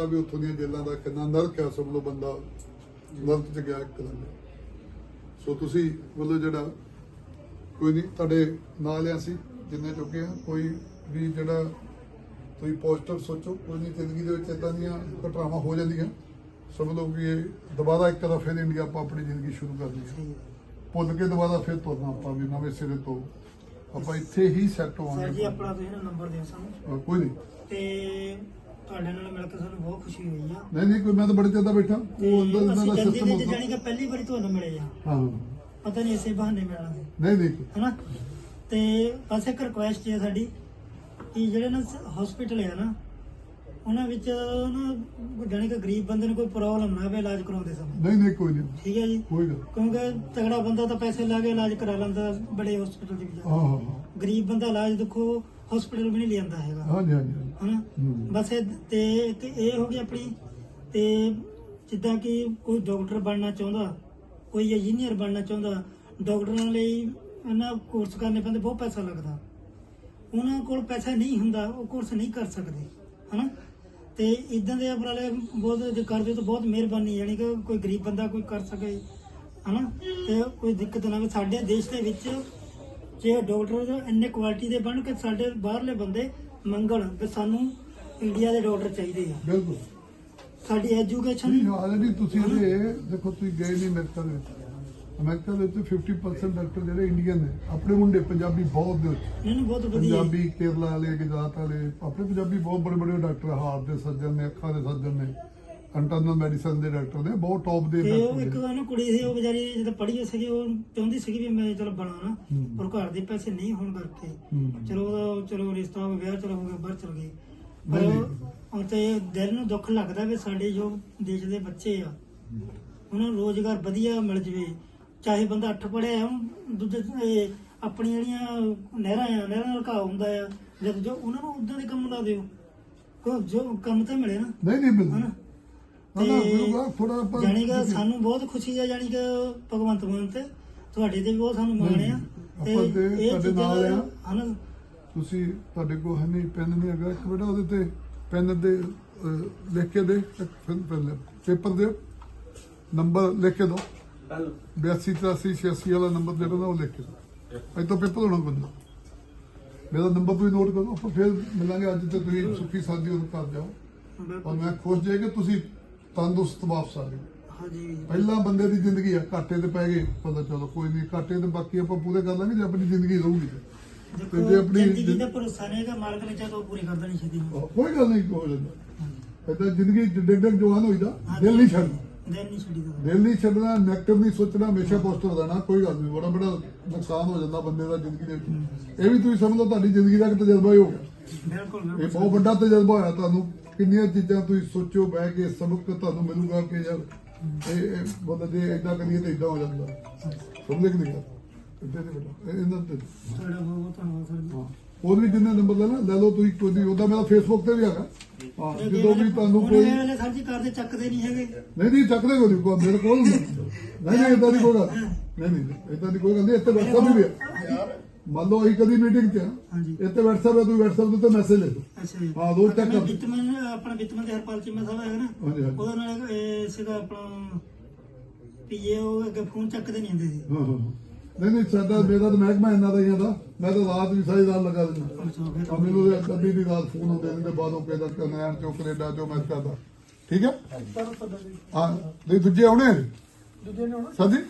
ਪਤਾ ਵੀ ਉੱਥੋਂ ਦੀਆਂ ਜੇਲ੍ਹਾਂ ਦਾ ਕਿੰਨਾ ਨਰਕ ਹੈ ਸਭ ਲੋ ਬੰਦਾ ਨਰਕ ਚ ਗਿਆ ਇੱਕ ਦਿਨ ਸੋ ਤੁਸੀਂ ਮਤਲਬ ਜਿਹੜਾ ਕੋਈ ਨਹੀਂ ਤੁਹਾਡੇ ਨਾਲ ਆ ਸੀ ਜਿੰਨੇ ਚੁੱਕੇ ਆ ਕੋਈ ਵੀ ਜਿਹੜਾ ਤੁਸੀਂ ਪੋਜ਼ਿਟਿਵ ਸੋਚੋ ਕੋਈ ਨਹੀਂ ਜ਼ਿੰਦਗੀ ਦੇ ਵਿੱਚ ਇਦਾਂ ਦੀਆਂ ਘਟਨਾਵਾਂ ਹੋ ਜਾਂਦੀਆਂ। ਸਮਝ ਲਓ ਵੀ ਇਹ ਦੁਬਾਰਾ ਇੱਕ ਵਾਰ ਫਿਰ ਇੰਡੀਆ ਆਪਾਂ ਆਪਣੀ ਜ਼ਿੰਦਗੀ ਸ਼ੁਰੂ ਕਰਨੀ ਹੈ ਭੁੱਲ ਕੇ ਦੁਬਾਰਾ ਫਿਰ ਤੁਰਨਾ ਆਪਾਂ ਵੀ ਨਵੇਂ ਸਿਰੇ ਤੋਂ। ਆਪਾਂ ਇੱਥੇ ਹੀ ਸੈੱਟ ਸਰ ਜੀ ਹੋਵਾਂਗੇ ਆਪਣਾ ਤੁਸੀਂ ਨਾ ਨੰਬਰ ਦਿਓ ਸਾਨੂੰ। ਕੋਈ ਨਹੀਂ। ਤੇ ਤੁਹਾਡੇ ਨਾਲ ਮਿਲ ਕੇ ਸਾਨੂੰ ਬਹੁਤ ਖੁਸ਼ੀ ਹੋਈ ਆ। ਨਹੀਂ ਨਹੀਂ ਕੋਈ ਮੈਂ ਤਾਂ ਬੜੇ ਚਿਰ ਦਾ ਬੈਠਾ। ਉਹ ਅੰਦਰ ਇਹਨਾਂ ਦਾ ਸਿਸਟਮ ਜਾਣੀ ਕਿ ਪਹਿਲੀ ਵਾਰੀ ਤੁਹਾਨੂੰ ਮਿਲੇ ਆ। ਹਾਂ। ਪਤਾ ਨਹੀਂ ਇਸੇ ਬਹਾਨੇ ਮਿਲਣਾ ਸੀ। ਨਹੀਂ ਨਹੀਂ। ਹਨਾ? ਤੇ ਬਸ ਇੱਕ ਰਿਕੁਐਸਟ ਹੈ ਸਾਡੀ ਕਿ ਜਿਹੜੇ ਨਾ ਹਸਪੀਟਲ ਆ ਨਾ ਉਹਨਾਂ ਵਿੱਚ ਨਾ ਜਾਣੀ ਕਿ ਗਰੀਬ ਬੰਦੇ ਨੂੰ ਕੋਈ ਪ੍ਰੋਬਲਮ ਨਾ ਆਵੇ ਇਲਾਜ ਕਰਾਉਂਦੇ ਸਮੇਂ। ਨਹੀਂ ਨਹੀਂ ਕੋਈ ਨਹੀਂ। ਠੀਕ ਹੈ ਜੀ? ਕੋਈ ਗੱਲ ਕਿਉਂਕਿ ਤਗੜਾ ਬੰਦਾ ਤਾਂ ਪੈਸੇ ਲਾ ਕੇ ਇਲਾਜ ਕਰਾ ਲੈਂਦਾ ਬੜੇ ਹਸਪੀਟਲ ਦੇ ਵਿੱਚ। ਹਾਂ ਹਾਂ ਹਾਂ। ਗਰੀਬ ਬੰਦਾ ਇਲਾਜ ਦੇਖੋ ਹਸਪੀਟਲ ਵੀ ਨਹੀਂ ਲਿਆਂਦਾ ਹੈਗਾ। ਹਾਂਜੀ ਹਾਂਜੀ ਹਾਂਜੀ। ਹਨਾ। ਬਸ ਇਹ ਤੇ ਤੇ ਇਹ ਹੋ ਗਈ ਆਪਣੀ ਤੇ ਜਿੱਦਾਂ ਕਿ ਕੋਈ ਡਾਕਟਰ ਬਣਨਾ ਚਾਹੁੰਦਾ ਕੋਈ ਇੰਜੀਨੀਅਰ ਬਣਨਾ ਚਾਹੁੰਦਾ ਡਾਕਟਰਾਂ ਲਈ ਇਹਨਾਂ ਕੋਰਸ ਕਰਨੇ ਪੈਂਦੇ ਬਹੁਤ ਪੈਸਾ ਲੱਗਦਾ। ਉਹਨਾਂ ਕੋਲ ਪੈਸਾ ਨਹੀਂ ਹੁੰਦਾ ਉਹ ਕੋਰਸ ਨਹੀਂ ਕਰ ਸਕਦੇ ਹਨਾ? ਤੇ ਇਦਾਂ ਦੇ ਉਪਰਾਲੇ ਬਹੁਤ ਜੇ ਕਰਦੇ ਤਾਂ ਬਹੁਤ ਮਿਹਰਬਾਨੀ ਯਾਨੀ ਕਿ ਕੋਈ ਗਰੀਬ ਬੰਦਾ ਕੋਈ ਕਰ ਸਕੇ ਹਨਾ? ਤੇ ਕੋਈ ਦਿੱਕਤ ਨਾ ਆਵੇ ਸਾਡੇ ਦੇਸ਼ ਦੇ ਵਿੱਚ ਜੇ ਡਾਕਟਰ ਇੰਨੇ ਕੁਆਲਿਟੀ ਦੇ ਬਣ ਕੇ ਸਾਡੇ ਬਾਹਰਲੇ ਬੰਦੇ ਮੰਗਣ ਕਿ ਸਾਨੂੰ ਇੰਡੀਆ ਦੇ ਡਾਕਟਰ ਚਾਹੀਦੇ ਆ। ਬਿਲਕੁਲ। ਸਾਡੀ ਐਜੂਕੇਸ਼ਨ ਨਹੀਂ ਆਲਰੇਡੀ ਤੁਸੀਂ ਇਹਦੇ ਦੇਖੋ ਤੁਸੀਂ ਗਏ ਨਹੀਂ ਅਮਰੀਕਾ ਦੇ ਵਿੱਚ। ਅਮਰੀਕਾ ਦੇ ਵਿੱਚ 50% ਡਾਕਟਰ ਜਿਹੜੇ ਇੰਡੀਅਨ ਨੇ ਆਪਣੇ ਮੁੰਡੇ ਪੰਜਾਬੀ ਬਹੁਤ ਦੇ ਵਿੱਚ ਇਹਨੂੰ ਬਹੁਤ ਵਧੀਆ। ਪੰਜਾਬੀ ਕੇਰਲਾ ਵਾਲੇ ਗੁਜਰਾਤ ਵਾਲੇ ਆਪਣੇ ਪੰਜਾਬੀ ਬਹੁਤ ਬੜੇ ਬੜੇ ਡਾਕਟਰ ਹਾਰਟ ਦੇ ਸਰਜਨ ਨੇ ਅੱਖਾਂ ਦੇ ਸਰਜਨ ਨੇ। ਇੰਟਰਨਲ ਮੈਡੀਸਨ ਦੇ ਡਾਕਟਰ ਨੇ ਬਹੁਤ ਟੌਪ ਦੇ ਤੇ ਉਹ ਇੱਕ ਨੇ ਉਹਨੂੰ ਕੁੜੀ ਸੀ ਉਹ ਵਿਚਾਰੀ ਜਦੋਂ ਪੜ੍ਹੀ ਸੀਗੀ ਉਹ ਚਾਹੁੰਦੀ ਸੀਗੀ ਵੀ ਮੈਂ ਚਲ ਬਣਾ ਨਾ ਹੂੰ। ਪਰ ਘਰ ਦੇ ਪੈਸੇ ਨਹੀਂ ਹੋਣ ਕਰਕੇ। ਹੂੰ। ਚਲੋ ਉਹਦਾ ਚਲੋ ਰਿਸ਼ਤਾ ਹੋ ਗਿਆ ਚਲੋ ਹੋ ਗਿਆ ਬਾਹਰ ਚਲ ਗਏ ਨਹੀਂ, ਨਹੀਂ। ਪਰ ਉਹ ਤੇ ਦਿਲ ਨੂੰ ਦੁੱਖ ਲੱਗਦਾ ਵੀ ਸਾਡੇ ਜੋ ਦੇਸ਼ ਦੇ ਬੱਚੇ ਆ ਉਹਨਾਂ ਨੂੰ ਰੋਜ਼ਗਾਰ ਵਧੀਆ ਮਿਲ ਜਵੇ। ਚਾਹੇ ਬੰਦਾ ਅੱਠ ਪੜਿਆ ਹੁਣ ਦੂਜੇ ਇਹ ਆਪਣੀਆਂ ਜਿਹੜੀਆਂ ਨਹਿਰਾਂ ਆ ਨਹਿਰਾਂ ਨਾਲ ਘਾਹ ਹੁੰਦਾ ਆ ਜਦ ਜੋ ਉਹਨਾਂ ਨੂੰ ਉਦਾਂ ਦੇ ਕੰਮ ਲਾ ਦਿਓ। ਕੋ ਜੋ ਕੰਮ ਤਾਂ ਮਿਲੇ ਨਾ। ਨਹੀਂ ਨਹੀਂ ਹਨਾ? ਬਿਲਕੁਲ ਜਾਣੀ ਕਿ ਸਾਨੂੰ ਬਹੁਤ ਖੁਸ਼ੀ ਹੈ ਜਾਣੀ ਕਿ ਭਗਵੰਤ ਮਾਨ ਤੇ ਤੁਹਾਡੇ ਤੇ ਵੀ ਬਹੁਤ ਸਾਨੂੰ ਮਾਣ ਆ। ਤੇ ਤੇ ਇਹ ਨਾਲ ਦਾ ਆ। ਹਨਾ? ਤੁਸੀਂ ਤੁਹਾਡੇ ਕੋਲ ਹੈ ਨਹੀਂ ਪੈਨ ਨਹੀਂ ਹੈਗਾ। ਇੱਕ ਬੇਟਾ ਉਹਦੇ ਤੇ ਪੈਨ ਦੇ ਲਿਖ ਕੇ ਦੇ ਪੇਪਰ ਦੇ ਨੰਬਰ ਲਿਖ ਕੇ ਦਿਓ 82 83 86 ਵਾਲਾ ਨੰਬਰ ਜਿਹੜਾ ਨਾ ਉਹ ਲਿਖ ਕੇ ਦਿਓ ਅੱਜ ਤੋਂ ਪੇਪਰ ਹੋਣਾ ਬੰਦਾ ਮੇਰਾ ਨੰਬਰ ਤੁਸੀਂ ਨੋਟ ਕਰੋ। ਫਿਰ ਮਿਲਾਂਗੇ ਅੱਜ ਤੇ ਤੁਸੀਂ ਸੁੱਖੀ ਸਾਦੀ ਉਹ ਕਰ ਜਾਓ। ਔਰ। ਮੈਂ ਖੁਸ਼ ਜੇ ਕਿ ਤੁਸੀਂ ਤੰਦਰੁਸਤ ਵਾਪਸ ਆ ਗਏ। ਹਾਂਜੀ। ਪਹਿਲਾਂ ਬੰਦੇ ਦੀ ਜ਼ਿੰਦਗੀ ਆ ਘਾਟੇ ਤੇ ਪੈ ਗਏ। ਪਤਾ ਚਲੋ ਕੋਈ ਨਹੀਂ ਘਾਟੇ ਤੇ ਬਾਕੀ ਆਪਾਂ ਪੂਰੇ ਕਰ ਲਾਂਗੇ ਜੇ ਆਪਣੀ ਜ਼ਿੰਦਗੀ ਰਹੂਗੀ ਤੇ। ਤੇ ਜੇ ਆਪਣੀ ਜ਼ਿੰਦਗੀ ਦਾ ਭਰੋਸਾ ਨਹੀਂ ਹੈਗਾ ਮਾਲਕ ਨੇ ਚਾਹੇ ਤਾਂ ਉਹ ਪੂਰੀ ਕਰ ਦੇਣੀ ਛੇਤੀ ਕੋਈ ਗੱਲ ਨਹੀਂ ਹੋ ਜਾਂਦਾ ਏਦਾਂ ਜ਼ਿੰਦਗੀ ਡਿੱਗ ਡਿੱਗ ਜਵਾਨ ਹੋਈਦਾ ਦਿਲ ਨਹੀਂ ਛੱਡੀਦਾ। ਦਿਲ ਨਹੀਂ ਛੱਡਣਾ ਨੈਗੇਟਿਵ ਨਹੀਂ ਸੋਚਣਾ ਹਮੇਸ਼ਾ ਪੋਜ਼ਿਟਿਵ ਰਹਿਣਾ ਕੋਈ ਗੱਲ ਨਹੀਂ। ਬੜਾ ਬੜਾ ਨੁਕਸਾਨ ਹੋ ਜਾਂਦਾ ਬੰਦੇ ਦਾ ਜ਼ਿੰਦਗੀ ਦੇ ਵਿੱਚ। ਇਹ ਵੀ ਤੁਸੀਂ ਸਮਝ ਤੁਹਾਡੀ ਜ਼ਿੰਦਗੀ ਦਾ ਇੱਕ ਤਜਰਬਾ ਹੀ ਹੋ ਗਿਆ। ਬਿਲਕੁਲ। ਇਹ ਬਹੁਤ ਵੱਡਾ ਤਜਰਬਾ ਹੋਇਆ ਤੁਹਾਨੂੰ। ਕਿੰਨੀਆਂ ਚੀਜ਼ਾਂ ਤੁਸੀਂ ਸੋਚੋ ਬਹਿ ਕੇ ਸਬਕ ਤੁਹਾਨੂੰ ਮਿਲੂਗਾ ਕਿ ਯਾਰ ਇਹ ਮਤਲਬ ਜੇ ਇਦਾਂ ਕਰੀਏ ਤਾਂ ਇਦਾਂ ਹੋ ਜਾਂਦਾ। ਸਮਝ ਕਿ ਨਹੀਂ? ਇੱਦਾਂ ਨਹੀਂ ਬੇਟਾ ਇਹ ਇਹਨਾਂ ਤੇ ਤੁਹਾਡਾ ਬਹੁਤ ਬਹੁਤ ਧੰਨਵਾਦ ਸਰ। ਜੀ ਹਾਂ। ਹੋਰ ਵੀ ਜਿੰਨੇ ਨੰਬਰ ਲੈਣਾ ਲੈ ਲਓ ਤੁਸੀਂ ਕੋਈ ਉਹਦਾ ਮੇਰਾ ਫੇਸਬੁੱਕ ਤੇ ਵੀ ਹੈਗਾ। ਹਾਂ। ਜਦੋਂ ਵੀ ਤੁਹਾਨੂੰ ਕੋਈ ਉਹਨੇ ਵਾਲੇ ਸਰ ਜੀ ਕਰਦੇ ਚੱਕਦੇ ਨਹੀਂ ਹੈਗੇ। ਨਹੀਂ ਨਹੀਂ ਚੱਕਦੇ ਕੋਈ ਮੇਰੇ ਕੋਲ ਨਹੀਂ। ਨਹੀਂ ਇਦਾਂ ਦੀ ਕੋਈ ਗੱਲ ਨਹੀਂ ਨਹੀਂ ਇਦਾਂ ਦੀ ਕੋਈ ਗੱਲ ਨਹੀਂ। ਇੱਥੇ WhatsApp ਵੀ ਹੈ। ਮੰਨ ਲਓ ਅਸੀਂ ਕਦੀ ਮੀਟਿੰਗ 'ਚ ਆ, ਹਾਂਜੀ। ਇੱਥੇ WhatsApp ਹੈ ਤੁਸੀਂ WhatsApp ਦੇ ਉੱਤੇ ਮੈਸੇਜ ਲਿਖੋ ਅੱਛਾ ਜੀ। ਹਾਂ, ਰੋਜ਼ check ਆਪਣਾ ਕਰ- ਵਿਤਮਨ ਆਪਣਾ ਵਿਤਮਨ ਦੇ ਹਰਪਾਲ ਚੀਮਾ ਸਾਹਿਬ ਹੈਗਾ ਨਾ। ਹਾਂਜੀ ਹਾਂਜੀ। ਉਹਦੇ ਨਾਲ ਇਹ ਸੀਗਾ ਆਪਣਾ ਪੀਏ ਉਹ ਅੱਗੇ ਫੋਨ ਚੱਕਦੇ ਨਹੀਂ ਹੁੰਦੇ ਸੀ। ਹਾਂ ਹਾਂ ਨਹੀਂ ਨਹੀਂ ਸਾਡਾ ਮੇਰਾ ਤਾਂ ਮਹਿਕਮਾ ਇੰਨਾ ਦਾ ਹੀ ਆਂਦਾ ਮੈਂ ਤਾਂ ਰਾਤ ਵੀ ਸਾਰੀ ਰਾਤ ਲਗਾ ਦਿੰਦਾ। ਅੱਛਾ ਫਿਰ ਆ ਮੈਨੂੰ ਤਾਂ ਅੱਧੀ ਦੀ ਰਾਤ ਫੋਨ ਆਉਂਦੇ ਨੇ ਤੇ ਬਾਅਦੋਂ ਕਿਹਦਾ ਕਨੈਣ ਚੋਂ ਕੈਨੇਡਾ ਚੋਂ ਮੈਂ ਕਰਦਾ। ਠੀਕ ਹੈ ਹਾਂ ਨਹੀਂ ਦੂਜੇ ਆਉਣੇ? ਦੂਜੇ ਨੇ ਜੀ